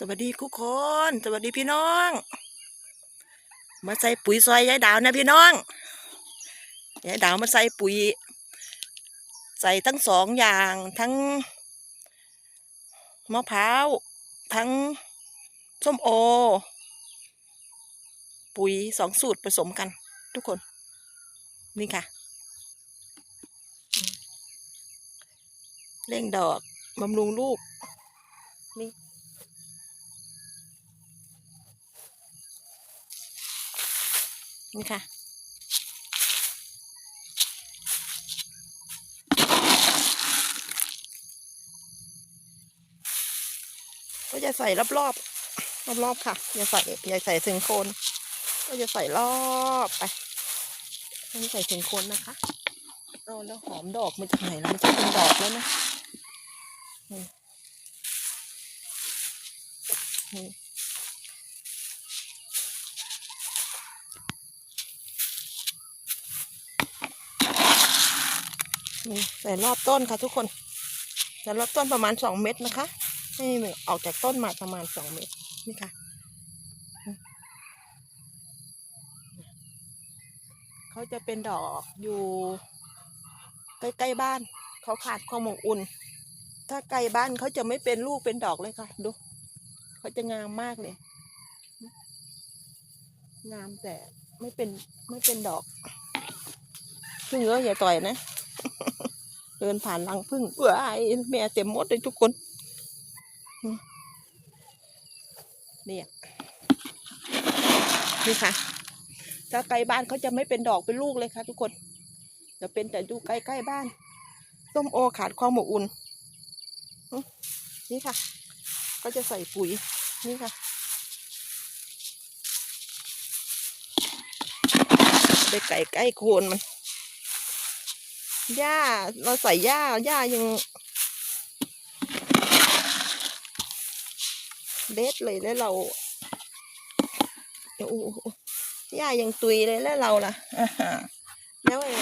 สวัสดีทุกคน สวัสดีพี่น้อง มาใส่ปุ๋ยซอยยายดาวนะพี่น้องยายดาวมาใส่ปุ๋ย ใส่ทั้งสองอย่างทั้งมะพร้าวทั้งส้มโอ ปุ๋ยสองสูตรผสมกัน ทุกคน นี่ค่ะ เร่งดอกบำรุงลูกนี่ นี่ค่ะ ก็จะใส่รอบๆรอบๆค่ะ อย่าใส่อย่าใส่ถึงโคน ก็จะใส่รอบไปไม่ใส่ถึงโคนนะคะเอาแล้วหอมดอกมาจากไหนแล้วมันจะเป็นดอกแล้วนะนี่นี่ นี่ใส่รอบต้นค่ะทุกคนใส่รอบต้นประมาณสองเม็ดนะคะให้มันออกจากต้นมาประมาณสองเม็ดนี่ค่ะเขาจะเป็นดอกอยู่ใกล้ๆบ้าน เขาขาดความอบอุ่น ถ้าไกลบ้านเขาจะไม่เป็นลูกเป็นดอกเลยค่ะ ดูเขาจะงามมากเลย งามแต่ไม่เป็นไม่เป็นดอกพึ่งเอ้ยอย่าต่อยนะ เดินผ่านรังพึ่งเอ้ยแม่เต็มหมดเลยทุกคน เนี่ยนี่ค่ะ ถ้าไกลบ้านเขาจะไม่เป็นดอกเป็นลูกเลยค่ะ ทุกคนจะเป็นแต่อยู่ใกล้ๆบ้าน ส้มโอขาดความอบอุ่น นี่ค่ะ ก็จะใส่ปุ๋ย นี่ค่ะไปไก่ใกล้โคนมัน หญ้าเราใส่หญ้าหญ้ายังเด็ดเลยแล้วเราโอ้หญ้ายังตุยเลยแล้วเราล่ะแล้วไอ้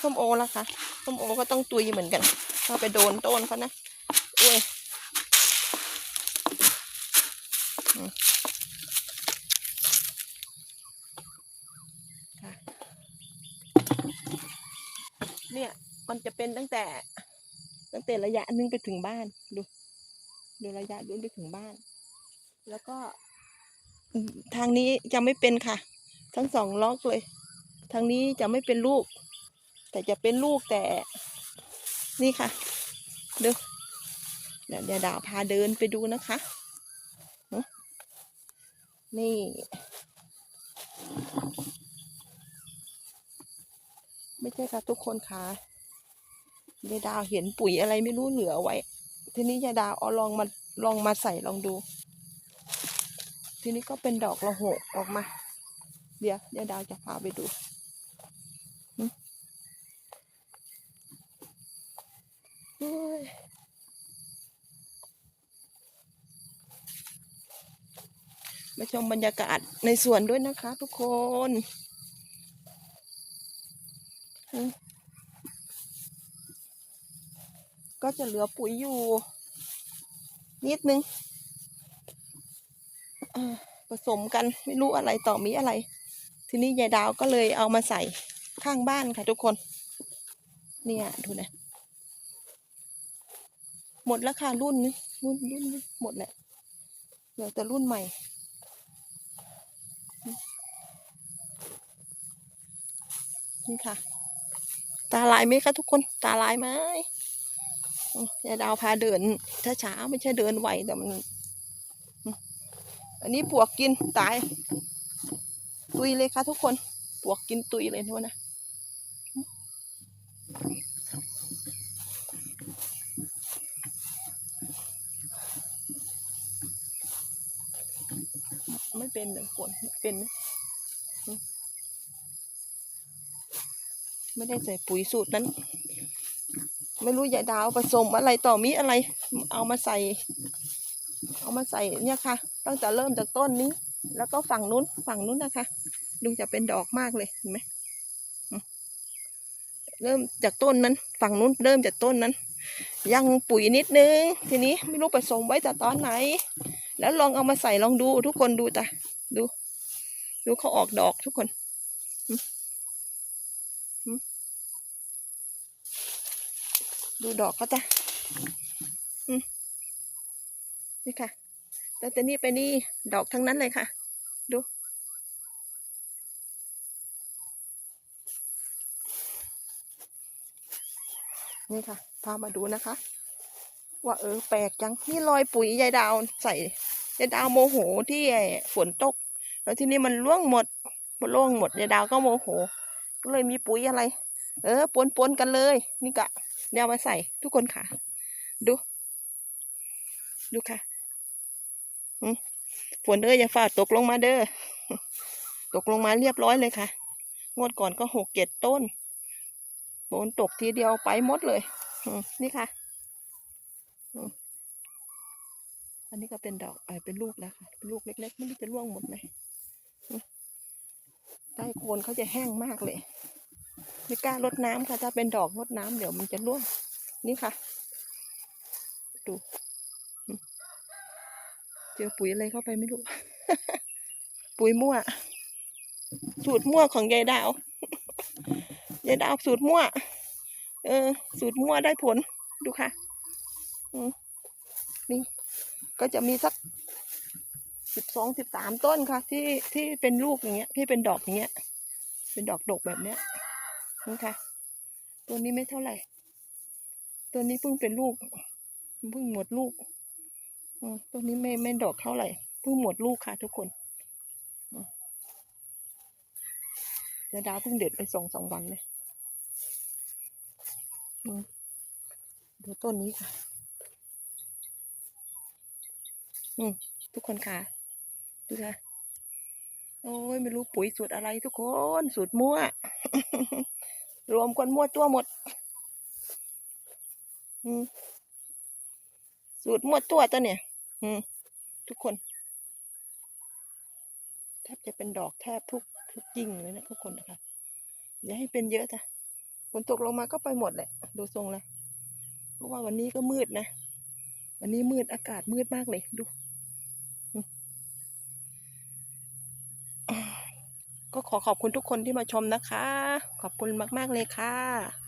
ส้มโอล่ะคะส้มโอก็ต้องตุยเหมือนกันถ้าไปโดนต้นเขานะอุ้ยอืมค่ะ เนี่ย มันจะเป็นตั้งแต่ ตั้งแต่ระยะนึงไปถึงบ้านดูดูระยะนู้นไปถึงบ้าน แล้วก็ ทางนี้จะไม่เป็นค่ะ ทั้งสองล็อกเลย ทางนี้จะไม่เป็นลูก แต่จะเป็นลูกแต่ นี่ค่ะดูเดี๋ยวเดี๋ยวดาวพาเดินไปดูนะคะ นี่ ไม่ใช่ค่ะทุกคนค่ะยายดาวเห็นปุ๋ยอะไรไม่รู้เหลือไว้ ทีนี้ยายดาวเอาลองมาลองมาใส่ลองดู ทีนี้ก็เป็นดอกละหกออกมา เดี๋ยวยายดาวจะพาไปดูมาชมบรรยากาศในสวนด้วยนะคะทุกคน ก็จะเหลือปุ๋ยอยู่ นิดนึงผสมกันไม่รู้อะไรต่อมีอะไร ทีนี้ยายดาวก็เลยเอามาใส่ข้างบ้านค่ะทุกคน เนี่ยดูนะหมดแล้วค่ะรุ่นนี้รุ่นรุ่นหมดแหละเหลือแต่รุ่นใหม่ นี่ค่ะ ตาลายไหมคะทุกคนตาลายไหมยายดาวพาเดินถ้าช้าไม่ใช่เดินไหวแต่มัน อันนี้ปวกกินตาย ตุยเลยค่ะทุกคนปวกกินตุยเลยทุกคนนะไม่เป็นเลยฝนไม่เป็นนะอื ไม่ได้ใส่ปุ๋ยสูตรนั้น ไม่รู้ยายดาวผสมอะไรต่อมีอะไร เอามาใส่ เอามาใส่เนี่ยค่ะ ตั้งแต่เริ่มจากต้นนี้ แล้วก็ฝั่งนู้นฝั่งนู้นนะคะ ดูจะเป็นดอกมากเลยเห็นไหมเริ่มจากต้นนั้น ฝั่งนู้นเริ่มจากต้นนั้น ยังปุ๋ยนิดนึง ทีนี้ไม่รู้ผสมไว้แต่ตอนไหน แล้วลองเอามาใส่ลองดูทุกคนดูจ้ะดู ดูเขาออกดอกทุกคน ดูดอกเขาจ้ะอืมนี่ค่ะแต่แต่นี่ไปนี่ดอกทั้งนั้นเลยค่ะ ดู นี่ค่ะ พามาดูนะคะ ว่าเออแปลกจัง นี่รอยปุ๋ยยายดาวใส่ยายดาวโมโหที่ฝนตก แล้วที่นี้มันร่วงหมดมันร่วงหมดยายดาวก็โมโห ก็เลยมีปุ๋ยอะไร เออปนปนๆกันเลย นี่กะ เนี่ยเอามาใส่ทุกคนค่ะ ดู ดูค่ะอืมฝนเด้ออย่าฝ่าตกลงมาเด้อตกลงมาเรียบร้อยเลยค่ะ งวดก่อนก็หกเจ็ดต้นฝนตกทีเดียวไปหมดเลยอืมนี่ค่ะอืมอันนี้ก็เป็นดอกเออเป็นลูกแล้วค่ะเป็นลูกเล็กๆไม่รู้จะร่วงหมดไหมใต้โคนเขาจะแห้งมากเลย ไม่กล้ารดน้ำค่ะ ถ้าเป็นดอกรดน้ำเดี๋ยวมันจะร่วง นี่ค่ะ ดู เจอปุ๋ยอะไรเข้าไปไม่รู้ ปุ๋ยมั่ว สูตรมั่วของยายดาวยายดาวสูตรมั่ว เออ สูตรมั่วได้ผล ดูค่ะนี่ก็จะมีสักสิบสองสิบสามต้นค่ะ ที่ที่เป็นลูกอย่างเงี้ย ที่เป็นดอกอย่างเงี้ย เป็นดอกดกแบบเนี้ย นี่ค่ะ ตัวนี้ไม่เท่าไหร่ ตัวนี้เพิ่งเป็นลูกเพิ่งหมดลูกตัวนี้ไม่ไม่ดอกเท่าไหร่เพิ่งหมดลูกค่ะ ทุกคนอืมยายดาเพิ่งเด็ดไปสองสองวันเลยดูต้นนี้ค่ะ อืมทุกคนค่ะ ดูค่ะ โอ้ยไม่รู้ปุ๋ยสูตรอะไรทุกคน สูตรมั่ว รวมกันมั่วตัวหมดสูตรมั่วตัวตัวเนี่ยทุกคนแทบจะเป็นดอกแทบทุกทุกยิ่งเลยนะทุกคนนะคะอย่าให้เป็นเยอะจ้ะฝนตกลงมาก็ไปหมดแหละ ดูทรงแล้วเพราะว่าวันนี้ก็มืดนะ วันนี้มืดอากาศมืดมากเลยดู ก็ขอขอบคุณทุกคนที่มาชมนะคะ ขอบคุณมาก ๆ เลยค่ะ